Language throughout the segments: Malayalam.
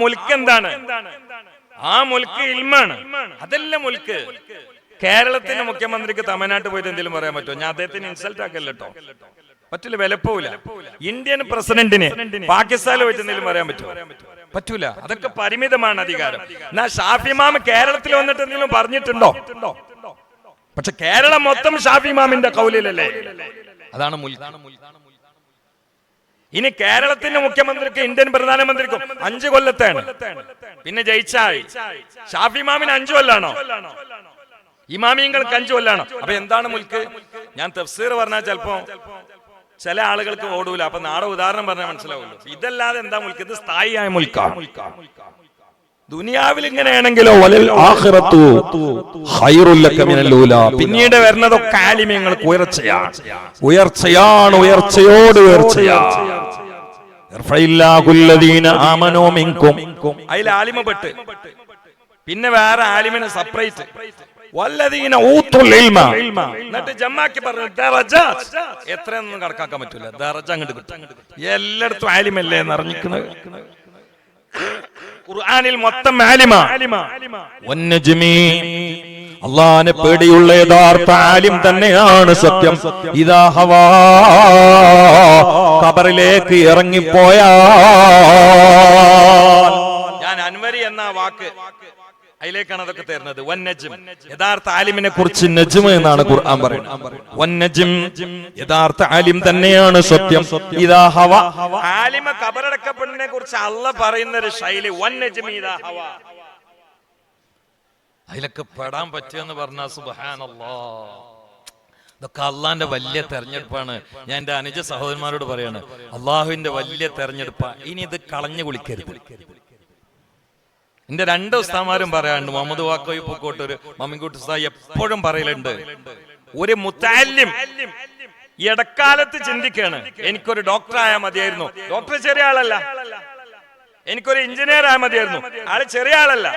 മുൽക്ക് എന്താണ്? ആ മുൽക്ക് ഇൽമാണ്. അതല്ല മുൽക്ക്. കേരളത്തിന്റെ മുഖ്യമന്ത്രിക്ക് തമിഴ്നാട്ടിൽ പോയിട്ട് എന്തെങ്കിലും പറയാൻ പറ്റുമോ? ഞാൻ അദ്ദേഹത്തിന് ഇൻസൾട്ട് ആക്കല്ലോ പറ്റില്ല വിലപ്പോവില്ല ഇന്ത്യൻ പ്രസിഡന്റിന് പാകിസ്ഥാനിൽ പോയിട്ട് എന്തെങ്കിലും പറയാൻ പറ്റുമോ? പറ്റൂല. അതൊക്കെ പരിമിതമാണ് അധികാരം. എന്നാ ഷാഫിമാം കേരളത്തിൽ വന്നിട്ട് എന്തെങ്കിലും പറഞ്ഞിട്ടുണ്ടോ? പക്ഷെ കേരളം മൊത്തം ഷാഫിമാമിന്റെ കൗലിലല്ലേ? അതാണ് മുൽക്ക്. ഇനി കേരളത്തിന്റെ മുഖ്യമന്ത്രിക്ക് ഇന്ത്യൻ പ്രധാനമന്ത്രിക്കും അഞ്ചു കൊല്ലത്താണ് പിന്നെ ജയിച്ചാൽ ഷാഫിമാമിന് അഞ്ചു കൊല്ലാണോ? ഇമാമിയങ്ങൾക്ക് അഞ്ചു കൊല്ലാണോ? അപ്പൊ എന്താണ് മുൽക്ക്? ഞാൻ തഫ്സീർ പറഞ്ഞാൽ ചിലപ്പോ ചില ആളുകൾക്ക് ഓടൂല. അപ്പൊ നാളെ ഉദാഹരണം പറഞ്ഞാൽ മനസ്സിലാവുള്ളൂ. ഇതല്ലാതെ എന്താ മുൽക്ക്? ഇത് സ്ഥായിയായ മുൽക്കാണ് ദുനിയാവിൽ ഇങ്ങനെയാണെങ്കിലോ പിന്നീട് വരുന്നതൊക്കെ ആലിമ്യങ്ങൾക്ക് ഉയർച്ചയാണ്. ഉയർച്ചയാണ് ഉയർച്ചയോട് ഉയർച്ചയാണ്. അതിൽ ആലിമപ്പെട്ട്. പിന്നെ വേറെ ആലിമിന് സെപ്പറേറ്റ് ഇൽമ. എന്നിട്ട് ജമ്മാക്കി പറഞ്ഞു ദറജാത്ത് എത്രയൊന്നും കണക്കാക്കാൻ പറ്റൂല. ദറജ അങ്ങോട്ട് എല്ലായിടത്തും ആലിമല്ലേ നിറഞ്ഞിരിക്കുന്നത് ഖുർആനിൽ മൊത്തം ആലിമ. വന്നജ്മി. അള്ളാനെ പേടിയുള്ള യഥാർത്ഥ ആലിം തന്നെയാണ് സത്യം. ഇതാ ഹവാ. കബറിലേക്ക് ഇറങ്ങിപ്പോയാ. ഞാൻ അൻവരി എന്ന വാക്ക് അതിലേക്കാണ് അതൊക്കെ തരുന്നത്. വന്നജും യഥാർത്ഥ ആലിമിനെ കുറിച്ച് നജ്മ എന്നാണ് ഖുർആൻ പറയുന്നത്. വന്നജും യഥാർത്ഥ ആലിം തന്നെയാണ് സത്യം. ഇതാ ഹവ. ആലിമ കബറടക്കപ്പെടുന്നതിനെ കുറിച്ച് അല്ല പറയുന്ന ഒരു ശൈലി വന്നജും ഇതാ ഹവ. അതിലൊക്കെ പെടാൻ പറ്റുമെന്ന് പറഞ്ഞ സുബഹാനല്ലാ. ഇതൊക്കെ അള്ളാന്റെ വലിയ തെരഞ്ഞെടുപ്പാണ്. ഞാൻ എന്റെ അനുജ സഹോദരന്മാരോട് പറയാണ് അള്ളാഹുവിന്റെ വലിയ തെരഞ്ഞെടുപ്പാണ് ഇനി ഇത് കളഞ്ഞു കുളിക്കരുത് എന്റെ രണ്ട് ഉസ്താമാരും പറയാറുണ്ട് മുഹമ്മദ് വാക്കോയി പൂക്കോട്ടൂര് മമ്മിൻകുട്ടി ഉസ്താദ് എപ്പോഴും പറയലുണ്ട് ഒരു മുത്താലിം ഇടക്കാലത്ത് ചിന്തിക്കാണ് എനിക്കൊരു ഡോക്ടർ ആയാൽ മതിയായിരുന്നു. ഡോക്ടർ ചെറിയ ആളല്ല എനിക്കൊരു എഞ്ചിനീയർ ആയാൽ മതിയായിരുന്നു. ആൾ ചെറിയ ആളല്ല.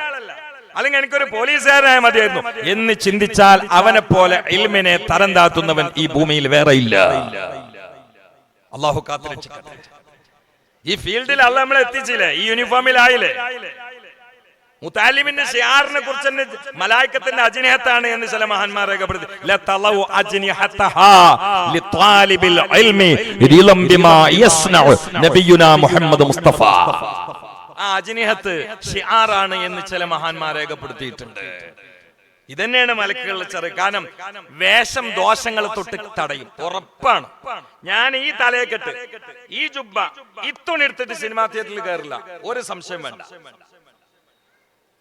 അല്ലെങ്കിൽ എനിക്കൊരു പോലീസുകാരനായ മതിയായിരുന്നു. എന്ന് ചിന്തിച്ചാൽ അവനെ പോലെ ഇൽമിനെ തരം താത്തുന്നവൻ ഈ ഭൂമിയിൽ വേറെ ഇല്ല. അള്ളാഹു ഈ ഫീൽഡിൽ അല്ല നമ്മളെ എത്തിച്ചില്ലേ? ഈ യൂണിഫോമിലായില്ലേ മുത്താലിമിന്റെ ഷിയാറിനെ കുറിച്ച് തന്നെ മലായിക്കത്തിന്റെ അജിനഹത്താണ് എന്ന് ചില മഹാന്മാർ രേഖപ്പെടുത്തി. ആ അജിനിഹത്ത് ഷിആറാണ് എന്ന് ചില മഹാന്മാർ രേഖപ്പെടുത്തിയിട്ടുണ്ട്. ഇതന്നെയാണ് മലക്കുകളുടെ ചെറു കാരണം വേഷം ദോഷങ്ങൾ തൊട്ട് തടയും. ഉറപ്പാണ്. ഞാൻ ഈ തലയെക്കെട്ട് ഈ ജുബ്ബ. ഇത്തുണി എടുത്തിട്ട് സിനിമാ തിയേറ്ററിൽ കയറില്ല. ഒരു സംശയം വേണ്ട.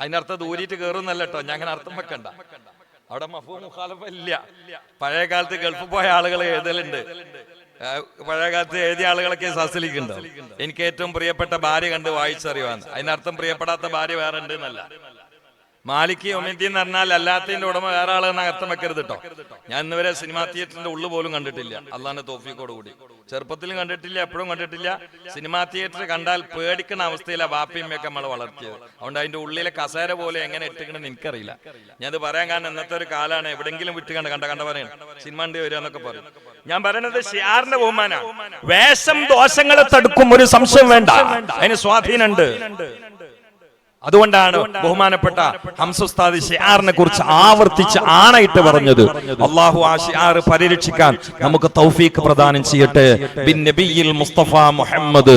അതിനർത്ഥം ദൂരിട്ട് കയറുന്നല്ല കേട്ടോ. ഞാൻ അങ്ങനെ അർത്ഥം വെക്കണ്ട. അവിടെ മഫൂ മുഖാലഫ ഇല്ല. പഴയ കാലത്ത് ഗൾഫ് പോയ ആളുകൾ എഴുതലുണ്ട്. ആ, പഴയ കാലത്ത് എഴുതിയ ആളുകളൊക്കെ സസിലിക്കുണ്ടോ? എനിക്ക് ഏറ്റവും പ്രിയപ്പെട്ട ഭാര്യ കണ്ട് വായിച്ചറിയുവാൻ. അതിനർത്ഥം പ്രിയപ്പെടാത്ത ഭാര്യ വേറെ ഉണ്ട് എന്നല്ല മാലിക് ഒമിതി എന്ന് പറഞ്ഞാൽ അല്ലാത്തതിന്റെ ഉടമ വേറെ ആളെന്ന് അർത്ഥം വെക്കരുത് കേട്ടോ ഞാൻ ഇന്നുവരെ സിനിമാ തിയേറ്ററിന്റെ ഉള്ളു പോലും കണ്ടിട്ടില്ല. അള്ളാന്റെ തോഫിക്കോട് കൂടി. ചെറുപ്പത്തിലും കണ്ടിട്ടില്ല എപ്പോഴും കണ്ടിട്ടില്ല. സിനിമാ തിയേറ്റർ കണ്ടാൽ പേടിക്കുന്ന അവസ്ഥയിലാണ് വാപ്പിയമ്മയൊക്കെ നമ്മൾ വളർത്തിയത്. അതുകൊണ്ട് അതിന്റെ ഉള്ളിലെ കസേര പോലെ എങ്ങനെ ഇട്ടിക്കണെന്ന് എനിക്കറിയില്ല. ഞാൻ അത് പറയാൻ കാരണം ഇന്നത്തെ ഒരു കാലാണ് എവിടെങ്കിലും വിട്ട് കണ്ട കണ്ട കണ്ട പറയണം. സിനിമ ഉണ്ട് വരിക എന്നൊക്കെ പറയും. ഞാൻ പറയുന്നത് ഷിയാറിന്റെ ബഹുമാനാണ് വേഷം ദോഷങ്ങളെ തടുക്കും ഒരു സംശയം വേണ്ട. അതിന് സ്വാധീനമുണ്ട്. അതുകൊണ്ടാണ് ബഹുമാനപ്പെട്ട ഹംസുസ്താദ് ഷിയാറിനെ കുറിച്ച് ആവർത്തിച്ച് ആണയിട്ട് പറഞ്ഞത്. അള്ളാഹു ആ ഷിയാർ പരിരക്ഷിക്കാൻ നമുക്ക് തൗഫീഖ് പ്രദാനം ചെയ്യട്ടെ. ബിൻ നബിയിൽ മുസ്തഫ മുഹമ്മദ്.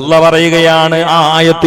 അല്ല പറയുകയാണ് ആ ആയത്തിൽ